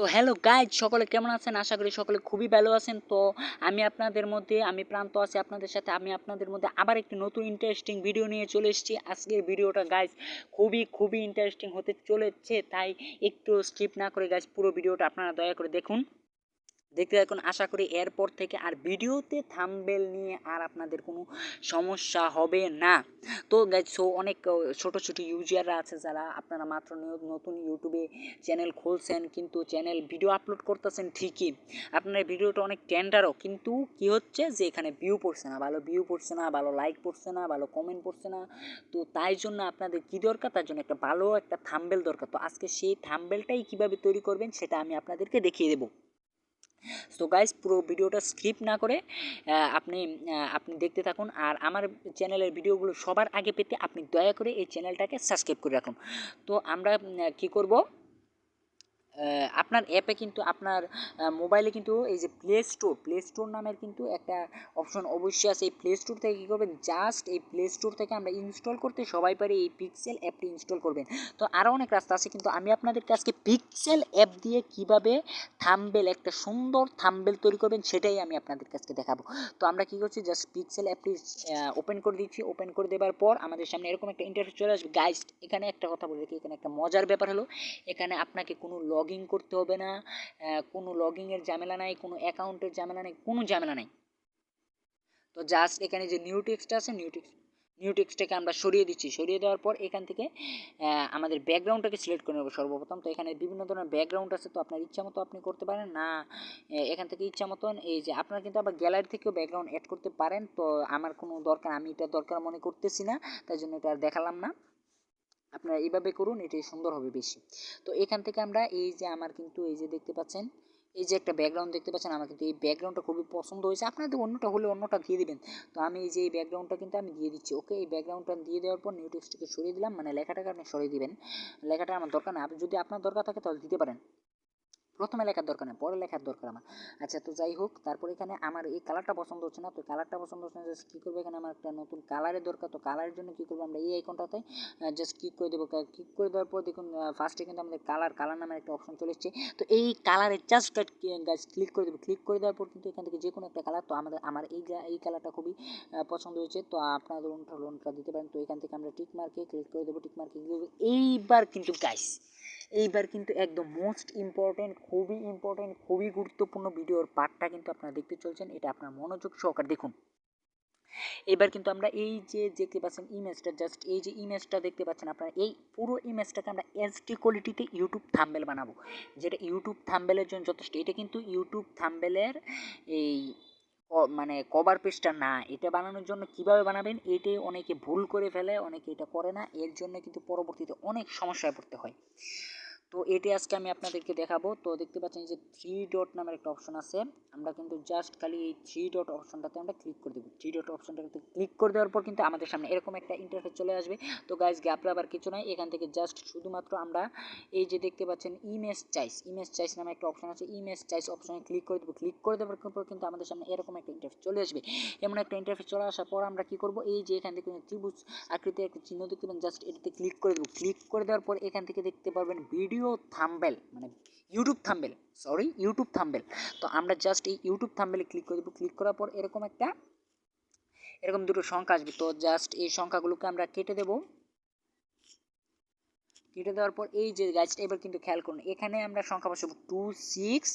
তো hello guys সকলে কেমন আছেন? আশা করি সকলে খুবই ভালো আছেন। তো আমি আপনাদের মধ্যে, আমি প্রান্ত আছি আপনাদের সাথে। আমি আপনাদের মধ্যে আবার একটি নতুন ইন্টারেস্টিং ভিডিও নিয়ে চলে এসেছি। আজকের ভিডিওটা গাইজ খুবই খুবই ইন্টারেস্টিং হতে চলেছে। তাই একটু স্কিপ না করে গাইজ পুরো ভিডিওটা আপনারা দয়া করে দেখুন। দেখতে থাকুন। আশা করি এরপর থেকে আর ভিডিওতে থাম্বেল নিয়ে আর আপনাদের কোনো সমস্যা হবে না। তো সো অনেক ছোট ছোট ইউজাররা আছে যারা আপনারা মাত্র নতুন ইউটিউবে চ্যানেল খুলছেন কিন্তু চ্যানেল ভিডিও আপলোড করতেছেন ঠিকই। আপনার ভিডিওটা অনেক টেন্ডারও কিন্তু কি হচ্ছে যে এখানে ভিউ পড়ছে না, ভালো ভিউ পড়ছে না, ভালো লাইক পড়ছে না, ভালো কমেন্ট পড়ছে না। তো তাই জন্য আপনাদের কী দরকার? তার জন্য একটা ভালো একটা থাম্বেল দরকার। তো আজকে সেই থাম্বেলটাই কীভাবে তৈরি করবেন সেটা আমি আপনাদেরকে দেখিয়ে দেবো। সো গাইজ পুরো ভিডিওটা স্কিপ না করে আপনি আপনি দেখতে থাকুন। আর আমার চ্যানেলের ভিডিওগুলো সবার আগে পেতে আপনি দয়া করে এই চ্যানেলটাকে সাবস্ক্রাইব করে রাখুন। তো আমরা কি করব? আপনার অ্যাপে কিন্তু আপনার মোবাইলে কিন্তু এই যে প্লে স্টোর প্লে স্টোর নামের কিন্তু একটা অপশন অবশ্যই আছে। এই প্লে স্টোর থেকে কী করবেন? জাস্ট এই প্লে স্টোর থেকে আমরা ইনস্টল করতে সবাই পারি এই পিক্সেল অ্যাপটি ইনস্টল করবেন। তো আরও অনেক রাস্তা আছে, কিন্তু আমি আপনাদেরকে আজকে পিক্সেল অ্যাপ দিয়ে কীভাবে থাম্বেল একটা সুন্দর থাম্বেল তৈরি করবেন সেটাই আমি আপনাদের কাছে দেখাবো। তো আমরা কী করছি? জাস্ট পিক্সেল অ্যাপটি ওপেন করে দিচ্ছি। ওপেন করে দেওয়ার পর আমাদের সামনে এরকম একটা ইন্টারফেস চলে আসবে। গাইজ এখানে একটা কথা বলে রাখি। এখানে একটা মজার ব্যাপার হলো, এখানে আপনাকে কোনো লগ ইন করতে হবে না কোনো লগিংয়ের ঝামেলা নাই, কোনো অ্যাকাউন্টের ঝামেলা নেই, কোনো ঝামেলা নাই। তো জাস্ট এখানে যে নিউ টেক্সট আছে নিউ টেক্সট নিউ টেক্সটটাকে আমরা সরিয়ে দিচ্ছি। সরিয়ে দেওয়ার পর এখান থেকে আমাদের ব্যাকগ্রাউন্ডটাকে সিলেক্ট করে নেব সর্বপ্রথম। তো এখানে বিভিন্ন ধরনের ব্যাকগ্রাউন্ড আছে, তো আপনার ইচ্ছা মতো আপনি করতে পারেন। না এখান থেকে ইচ্ছা মতন, এই যে আপনারা কিন্তু আবার গ্যালারি থেকেও ব্যাকগ্রাউন্ড অ্যাড করতে পারেন। তো আমার কোনো দরকার, আমি এটা দরকার মনে করতেছি না, তাই জন্য এটা আর দেখালাম না। আপনারা এইভাবে করুন, এটাই সুন্দর হবে বেশি। তো এখান থেকে আমরা এই যে আমার কিন্তু এই যে দেখতে পাচ্ছেন, এই যে একটা ব্যাকগ্রাউন্ড দেখতে পাচ্ছেন, আমার কিন্তু এই ব্যাকগ্রাউন্ডটা খুবই পছন্দ হয়েছে। আপনাদের অন্যটা হলে অন্যটা দিয়ে দেবেন। তো আমি এই যে এই ব্যাকগ্রাউন্ডটা কিন্তু আমি দিয়ে দিচ্ছি ওকে এই ব্যাকগ্রাউন্ডটা দিয়ে দেওয়ার পর নিউ সরিয়ে দিলাম মানে লেখাটাকে আপনি সরিয়ে দিবেন। লেখাটা আমার দরকার না যদি আপনার দরকার থাকে তাহলে দিতে পারেন। প্রথমে লেখার দরকার নেই পরে লেখার দরকার আমার আচ্ছা তো যাই হোক তারপর এখানে আমার এই কালারটা পছন্দ হচ্ছে না তো কালারটা পছন্দ হচ্ছে না জাস্ট কী করব এখানে আমার একটা নতুন কালারের দরকার তো কালারের জন্য কী করব আমরা এই আইকনটাতে জাস্ট ক্লিক করে দেবো ক্লিক করে দেওয়ার পর দেখুন ফার্স্টে কিন্তু আমাদের কালার কালার নামের একটা অপশন চলে এসেছে তো এই কালারে জাস্ট গাছ ক্লিক করে দেবো ক্লিক করে দেওয়ার পর কিন্তু এখান থেকে যে কোনো একটা কালার তো আমাদের আমার এই এই কালারটা খুবই পছন্দ হয়েছে তো আপনাদের অন্যটা লোনটা দিতে পারেন তো এখান থেকে আমরা টিক মার্কে ক্লিক করে দেবো টিক মার্কে এইবার কিন্তু গাইস এইবার কিন্তু একদম মোস্ট ইম্পর্টেন্ট খুবই ইম্পর্টেন্ট খুবই গুরুত্বপূর্ণ ভিডিওর পার্টটা কিন্তু আপনারা দেখতে চলছেন। এটা আপনার মনোযোগ সহকারে দেখুন। এবার কিন্তু আমরা এই যে দেখতে পাচ্ছেন ইমেজটা জাস্ট এই যে ইমেজটা দেখতে পাচ্ছেন আপনারা, এই পুরো ইমেজটাকে আমরা এইচডি কোয়ালিটিতে ইউটিউব থাম্বেল বানাবো। যেটা ইউটিউব থাম্বেলের জন্য যথেষ্ট। এটা কিন্তু ইউটিউব থাম্বেলের এই মানে কভার পেজটা না। এটা বানানোর জন্য কীভাবে বানাবেন এটাই অনেকে ভুল করে ফেলে, অনেকে এটা করে না। এর জন্য কিন্তু পরবর্তীতে অনেক সমস্যায় পড়তে হয়। তো এটি আজকে আমি আপনাদেরকে দেখাবো। তো দেখতে পাচ্ছেন যে থ্রি ডট নামের একটা অপশন আছে। আমরা কিন্তু জাস্ট খালি এই থ্রি ডট অপশনটাতে আমরা ক্লিক করে দেবো। থ্রি ডট অপশনটাতে ক্লিক করে দেওয়ার পর কিন্তু আমাদের সামনে এরকম একটা ইন্টারফেস চলে আসবে। তো গাইজ গ্যাপলা আবার কিছু নাই। এখান থেকে জাস্ট শুধুমাত্র আমরা এই যে দেখতে পাচ্ছেন ইমেজ চাইস ইমেজ চাইস নামে একটা অপশন আছে। ইমেজ চাইস অপশনে ক্লিক করে দেবো। ক্লিক করে দেওয়ার পর কিন্তু আমাদের সামনে এরকম একটা ইন্টারফেস চলে আসবে। এমন একটা ইন্টারফেস চলে আসার পর আমরা কি করব? এই যে এখান থেকে ত্রিভুজ আকৃতির একটা চিহ্ন দেখতে পাবেন জাস্ট এটাতে ক্লিক করে দেবো। ক্লিক করে দেওয়ার পর এখান থেকে দেখতে পারবেন ভিডিও থাম্বেল মানে YouTube thumbnail sorry YouTube thumbnail. তো আমরা জাস্ট এই ইউটিউব থাম্বেলে ক্লিক করে দেবো। ক্লিক করার পর এরকম একটা, এরকম দুটো সংখ্যা আসবে। তো জাস্ট এই সংখ্যাগুলোকে আমরা কেটে দেবো। কেটে দেওয়ার পর এই যে গাছটা এবার কিন্তু খেয়াল করুন, এখানে আমরা সংখ্যা বসাবো টু সিক্স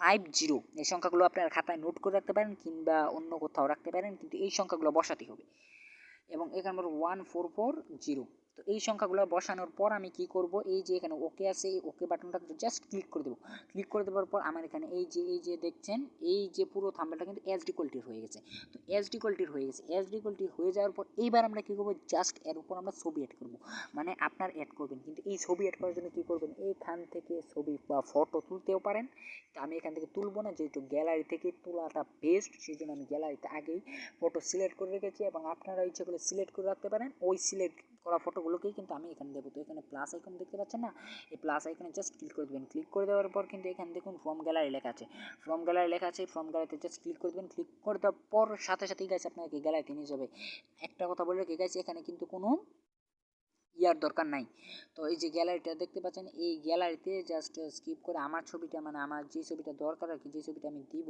ফাইভ জিরো এই সংখ্যাগুলো আপনার খাতায় নোট করে রাখতে পারেন কিংবা অন্য কোথাও রাখতে পারেন, কিন্তু এই সংখ্যাগুলো বসাতে হবে। এবং এখানে ওয়ান ফোর ফোর জিরো তো এই সংখ্যাগুলো বসানোর পর আমি কি করব? এই যে এখানে ওকে আছে, এই ওকে বাটনটা জাস্ট ক্লিক করে দেবো। ক্লিক করে দেওয়ার পর আমার এখানে এই যে এই যে দেখছেন, এই যে পুরো থাম্বেলটা কিন্তু এইচডি কোয়ালিটির হয়ে গেছে। তো এইচডি কোয়ালিটির হয়ে গেছে। এইচডি কোয়ালিটির হয়ে যাওয়ার পর এইবার আমরা কী করব? জাস্ট এর উপর আমরা ছবি অ্যাড করব। মানে আপনার অ্যাড করবেন। কিন্তু এই ছবি অ্যাড করার জন্য কী করবেন? এইখান থেকে ছবি বা ফটো তুলতেও পারেন। তো আমি এখান থেকে তুলবো না, যেহেতু গ্যালারি থেকে তোলাটা বেস্ট সেই জন্য আমি গ্যালারিতে আগেই ফটো সিলেক্ট করে রেখেছি এবং আপনারা ইচ্ছে করে সিলেক্ট করে রাখতে পারেন। ওই সিলেক্ট করা ফটোগুলোকেই কিন্তু আমি এখানে দেবো। তো এখানে প্লাস আইকন দেখতে পাচ্ছেন না? এই প্লাস আইকনে জাস্ট ক্লিক করে দেবেন। ক্লিক করে দেওয়ার পর কিন্তু এখানে দেখুন ফ্রম গ্যালারি লেখা আছে। ফ্রম গ্যালারি লেখা আছে। ফ্রম গ্যালারিতে জাস্ট ক্লিক করে দেবেন। ক্লিক করে দেওয়ার পর সাথে সাথেই গাছ আপনাকে গ্যালারিতে নিয়ে যাবে। একটা কথা বলে রেখে গেছে এখানে কিন্তু কোনো ইয়ার দরকার নাই। তো এই যে গ্যালারিটা দেখতে পাচ্ছেন, এই গ্যালারিতে জাস্ট স্কিপ করে আমার ছবিটা মানে আমার যে ছবিটা দরকার আর কি, যে ছবিটা আমি দিব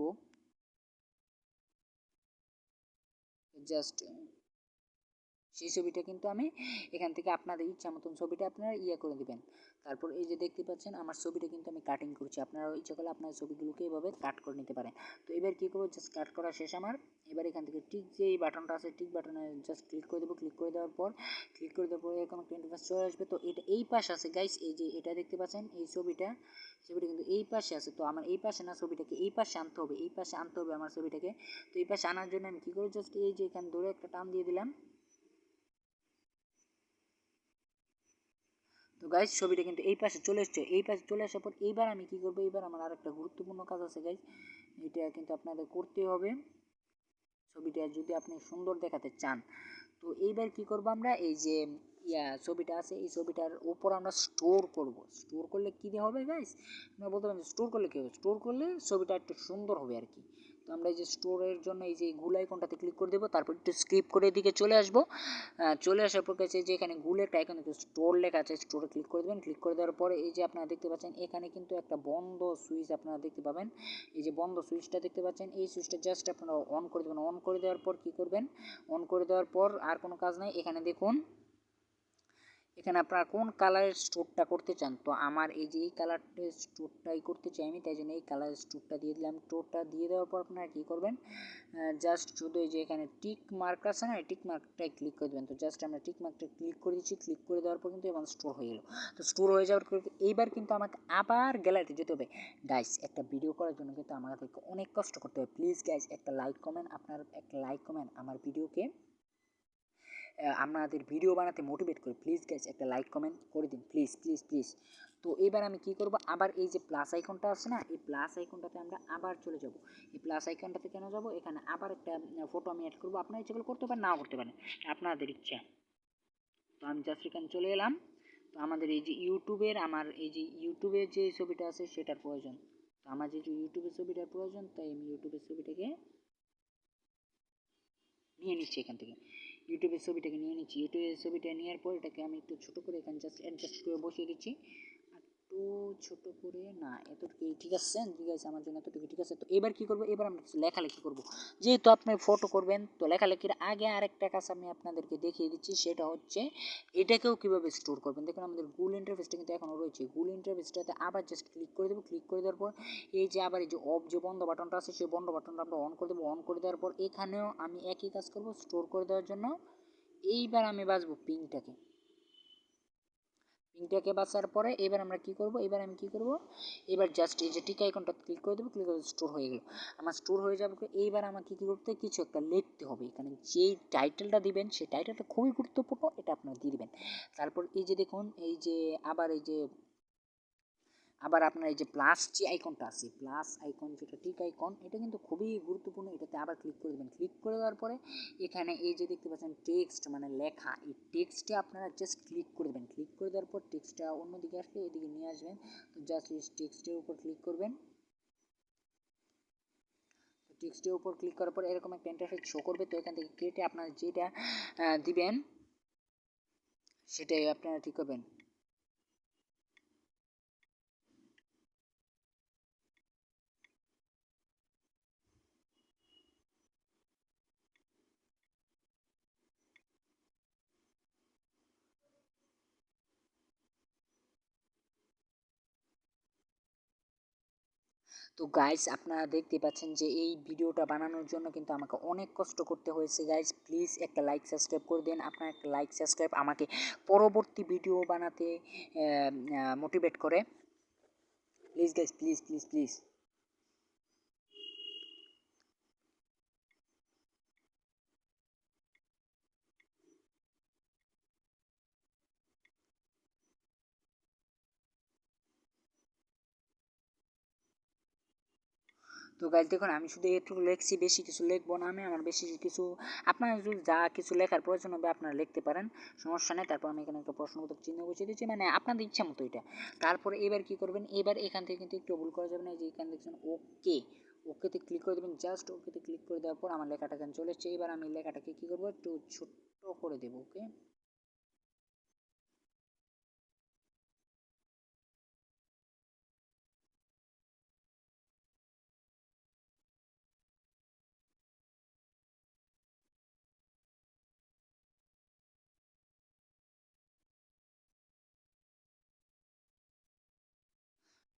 জাস্ট সেই ছবিটা কিন্তু আমি এখান থেকে আপনাদের ইচ্ছা মতন ছবিটা আপনারা ইয়ে করে দিবেন। তারপর এই যে দেখতে পাচ্ছেন, আমার ছবিটা কিন্তু আমি কাটিং করছি। আপনারা ইচ্ছা করলে আপনার ছবিগুলোকে এভাবে কাট করে নিতে পারেন। তো এবার কী করব? জাস্ট কাট করা শেষ আমার। এবার এখান থেকে টিক যে এই বাটনটা আছে টিক বাটনে জাস্ট ক্লিক করে দেবো। ক্লিক করে দেওয়ার পর ক্লিক করে দেওয়ার পর এরকম একটা ইন্টারফেস চলে আসবে। তো এটা এই পাশে আছে গাইস এই যে এটা দেখতে পাচ্ছেন, এই ছবিটা ছবিটা কিন্তু এই পাশে আছে। তো আমার এই পাশে না, ছবিটাকে এই পাশে আনতে হবে, এই পাশে আনতে হবে আমার ছবিটাকে। তো এই পাশে আনার জন্য আমি কী করি জাস্ট এই যে এখানে ধরে একটা টান দিয়ে দিলাম। তো গাইজ ছবিটা কিন্তু এই পাশে চলে এসছে। এই পাশে চলে আসার পর এইবার আমি কি করব? এইবার আমার আর একটা গুরুত্বপূর্ণ কাজ আছে গাইজ এটা কিন্তু আপনাদের করতে হবে। ছবিটা যদি আপনি সুন্দর দেখাতে চান। তো এইবার কি করব আমরা? এই যে, ইয়া, ছবিটা আছে। এই ছবিটার উপর আমরা স্টোর করব। স্টোর করলে কী হবে গাইজ আমরা বলতে পারেন স্টোর করলে কী হবে? স্টোর করলে ছবিটা একটু সুন্দর হবে আর কি। তো আমরা এই যে স্টোরের জন্য এই যে গুল আইকনটাতে ক্লিক করে দেবো, তারপর একটু স্কিপ করে এদিকে চলে আসব। চলে আসার পর কাছে যে এখানে গুল একটা আইকন স্টোর লেখা আছে স্টোরে ক্লিক করে দেবেন। ক্লিক করে দেওয়ার পরে এই যে আপনারা দেখতে পাচ্ছেন, এখানে কিন্তু একটা বন্ধ সুইচ আপনারা দেখতে পাবেন। এই যে বন্ধ সুইচটা দেখতে পাচ্ছেন, এই সুইচটা জাস্ট আপনারা অন করে দেবেন। অন করে দেওয়ার পর কি করবেন? অন করে দেওয়ার পর আর কোনো কাজ নাই। এখানে দেখুন এখানে আপনারা কোন কালারের স্টোরটা করতে চান? তো আমার এই যে এই কালারটা স্টোরটাই করতে চাই আমি, তাই জন্য এই কালারের স্টোরটা দিয়ে দিলাম। স্টোরটা দিয়ে দেওয়ার পর আপনারা কী করবেন? জাস্ট শুধু এই যে এখানে টিক মার্ক আছে না টিক মার্কটাই ক্লিক করে দেবেন। তো জাস্ট আমরা টিক মার্কটা ক্লিক করে দিচ্ছি ক্লিক করে দেওয়ার পর কিন্তু এবার স্টোর হয়ে গেলো। তো স্টোর হয়ে যাওয়ার পর এইবার কিন্তু আমাকে আবার গ্যালারিতে যেতে হবে। গাইস একটা ভিডিও করার জন্য কিন্তু আমাদেরকে অনেক কষ্ট করতে হবে। প্লিজ গাইস একটা লাইক কমেন্ট আপনার একটা লাইক কমেন্ট আমার ভিডিওকে আপনাদের ভিডিও বানাতে মোটিভেট করে প্লিজ গাইজ একটা লাইক কমেন্ট করে দিন প্লিজ প্লিজ প্লিজ তো এবার আমি কি করব? আবার এই যে প্লাস আইকনটা আছে না, এই প্লাস আইকনটাতে আমরা আবার চলে যাব। এই প্লাস আইকনটাতে কেন যাব? এখানে আবার একটা ফটো আমি অ্যাড করব। আপনারা ইচ্ছা করতে পারেন, নাও করতে পারেন, আপনাদের ইচ্ছা। তো আমি জাস্ট এখানে চলে এলাম। তো আমাদের এই যে ইউটিউবের আমার এই যে ইউটিউবের যে ছবিটা আছে, সেটার প্রয়োজন। তো আমার যে ইউটিউবের ছবিটার প্রয়োজন, তাই আমি ইউটিউবের ছবিটাকে নিয়ে নিচ্ছি এখান থেকে। ইউটিউবের ছবিটাকে নিয়ে নিচ্ছি। ইউটিউবের ছবিটা নেওয়ার পর এটাকে আমি একটু ছোটো করে এখানে জাস্ট অ্যাডজাস্ট করে বসিয়ে দিচ্ছি। ছোট করে, না, এতটুকু ঠিক আছে? ঠিক আছে, আমার জন্য এতটুকু ঠিক আছে। তো এবার কি করব? এবার আমরা লেখালেখি করব। যেহেতু আপনি ফটো করবেন, তো লেখালেখির আগে আরেকটা কাজ আমি আপনাদেরকে দেখিয়ে দিচ্ছি, সেটা হচ্ছে এটাকেও কীভাবে স্টোর করবেন? দেখুন, আমাদের গুল ইন্টারফেসটা কিন্তু এখনও রয়েছে। গুল ইন্টারফেসটাতে আবার জাস্ট ক্লিক করে দেবো। ক্লিক করে দেওয়ার পর এই যে আবার এই যে অফ যে বন্ধ বাটনটা আছে, সেই বন্ধ বাটনটা আমরা অন করে দেবো। অন করে দেওয়ার পর এখানেও আমি একই কাজ করব স্টোর করে দেওয়ার জন্য। এইবার আমি বাঁচবো পিংটাকে পিংটাকে বাঁচার পরে এবার আমরা কি করব? এবার আমি কি করব? এবার জাস্ট এই যে টিকা আইকনটা ক্লিক করে দেবো ক্লিক করে স্টোর হয়ে গেল। আমার স্টোর হয়ে যাবে এইবার আমাকে কী করতে কিছু একটা লিখতে হবে। এখানে যেই টাইটেলটা দিবেন, সেই টাইটেলটা খুবই গুরুত্বপূর্ণ, এটা আপনারা দিয়ে দেবেন। তারপর এই যে দেখুন, এই যে আবার এই যে আবার আপনার এই যে প্লাস যে আইকনটা আছে প্লাস আইকন যেটা টিক আইকন এটা কিন্তু খুবই গুরুত্বপূর্ণ, এটাতে আবার ক্লিক করে দেবেন। ক্লিক করে দেওয়ার পরে এখানে এই যে দেখতে পাচ্ছেন টেক্সট মানে লেখা, এই টেক্সটে আপনারা জাস্ট ক্লিক করে দেবেন। ক্লিক করে দেওয়ার পর টেক্সটটা অন্যদিকে আসলে এদিকে নিয়ে আসবেন। তো জাস্ট এই টেক্সটের উপর ক্লিক করবেন। টেক্সটের উপর ক্লিক করার পর এরকম একটা ইন্টারফেস শো করবে। তো এখান থেকে কেটে আপনারা যেটা দিবেন, সেটাই আপনারা ঠিক করবেন। তো গাইস আপনারা দেখতে পাচ্ছেন যে এই ভিডিওটা বানানোর জন্য কিন্তু আমাকে অনেক কষ্ট করতে হয়েছে। গাইস প্লিজ একটা লাইক সাবস্ক্রাইব করে দেন। আপনার একটা লাইক সাবস্ক্রাইব আমাকে পরবর্তী ভিডিও বানাতে মোটিভেট করে। Please guys please please please তো গাইজ দেখুন, আমি শুধু এটুকু লিখছি, বেশি কিছু লিখব না আমি, আমার বেশি কিছু আপনার যা কিছু লেখার প্রয়োজন হবে আপনারা লিখতে পারেন, সমস্যা নেই। তারপর আমি এখানে একটা প্রশ্নবোধক চিহ্ন বসিয়ে দিচ্ছি মানে আপনাদের ইচ্ছা মতো এটা। তারপরে এবার কি করবেন? এবার এখান থেকে কিন্তু একটু ভুল করা যাবে না যে এখানে দেখছেন ওকে ওকেতে ক্লিক করে দেবেন জাস্ট ওকেতে ক্লিক করে দেওয়ার পর আমার লেখাটা এখানে চলে এসছে। এবার আমি লেখাটাকে কী করব? একটু ছোট্ট করে দেবো ওকে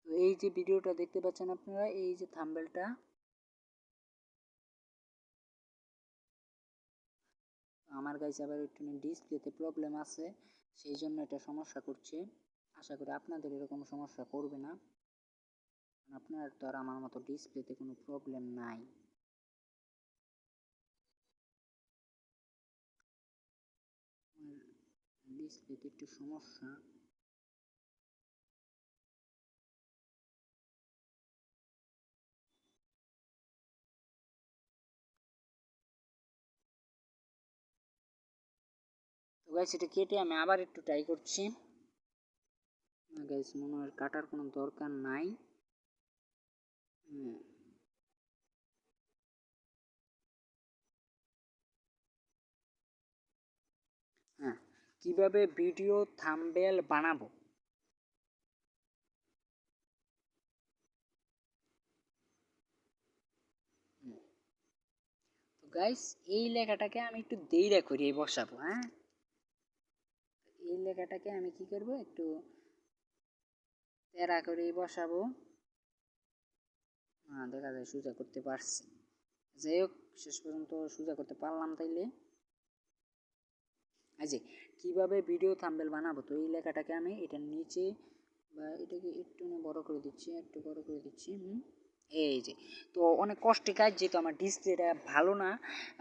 এই যে ভিডিওটা দেখতে পাচ্ছেন আপনারা, এই যে থাম্বেলটা। আমার কাছে আবার একটু ডিসপ্লেতে প্রবলেম আছে, সেই জন্য এটা সমস্যা করছে। আশা করি আপনাদের এরকম সমস্যা করবে না। আপনার তো আর আমার মতো ডিসপ্লেতে কোনো প্রবলেম নাই। ডিসপ্লেতে একটু সমস্যা। তো গাইস এটা কেটে আমি আবার একটু ট্রাই করছি। গাইস মনে হয় কাটার কোনো দরকার নাই। হুম। হ্যাঁ কীভাবে ভিডিও থাম্বেল বানাবো? তো গাইস এই লেখাটাকে আমি একটু দেইরা করি বসাবো হ্যাঁ? এই লেখাটাকে আমি কি করব? একটু তেরা করে বসাবো। হ্যাঁ দেখা যায় সোজা করতে পারছি। যাই হোক, শেষ পর্যন্ত সোজা করতে পারলাম তাইলে। আচ্ছা কীভাবে ভিডিও থাম্বেল বানাবো? তো এই লেখাটাকে আমি এটার নিচে বা এটাকে একটু বড় করে দিচ্ছি, একটু বড় করে দিচ্ছি, হুম? এই যে, তো অনেক কষ্টে কাজ যেহেতু আমার ডিসপ্লেটা ভালো না,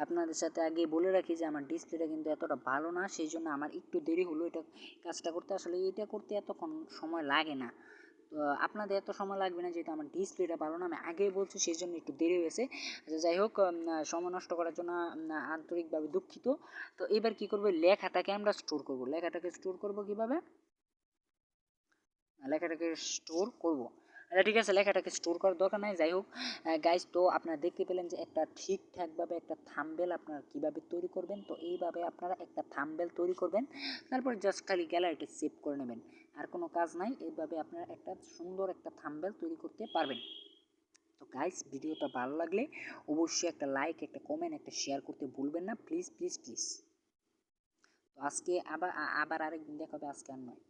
আপনাদের সাথে আগে বলে রাখি যে আমার ডিসপ্লেটা কিন্তু এতটা ভালো না সেই জন্য আমার একটু দেরি হলো এটা কাজটা করতে। আসলে এটা করতে এতক্ষণ সময় লাগে না। তো আপনাদের এত সময় লাগবে না যেহেতু আমার ডিসপ্লেটা ভালো না, আমি আগেই বলছি সেই জন্য একটু দেরি হয়েছে। আচ্ছা যাই হোক সময় নষ্ট করার জন্য আন্তরিকভাবে দুঃখিত। তো এবার কি করব, লেখাটাকে আমরা স্টোর করব। লেখাটাকে স্টোর করব কীভাবে? লেখাটাকে স্টোর করব। আচ্ছা ঠিক আছে, লেখাটাকে স্টোর করার দরকার নাই। যাই হোক গাইজ তো আপনারা দেখতে পেলেন যে একটা ঠিকঠাকভাবে একটা থাম্বেল আপনারা কীভাবে তৈরি করবেন। তো এইভাবে আপনারা একটা থাম্বেল তৈরি করবেন। তারপর জাস্ট খালি গ্যালারিটি সেভ করে নেবেন। আর কোনো কাজ নাই, এইভাবে আপনারা একটা সুন্দর একটা থাম্বেল তৈরি করতে পারবেন। তো গাইস ভিডিওটা ভালো লাগলে অবশ্যই একটা লাইক একটা কমেন্ট একটা শেয়ার করতে ভুলবেন না। প্লিজ প্লিজ প্লিজ তো আজকে আবার আবার আরেকদিন দেখাবে আজকে আর নয়।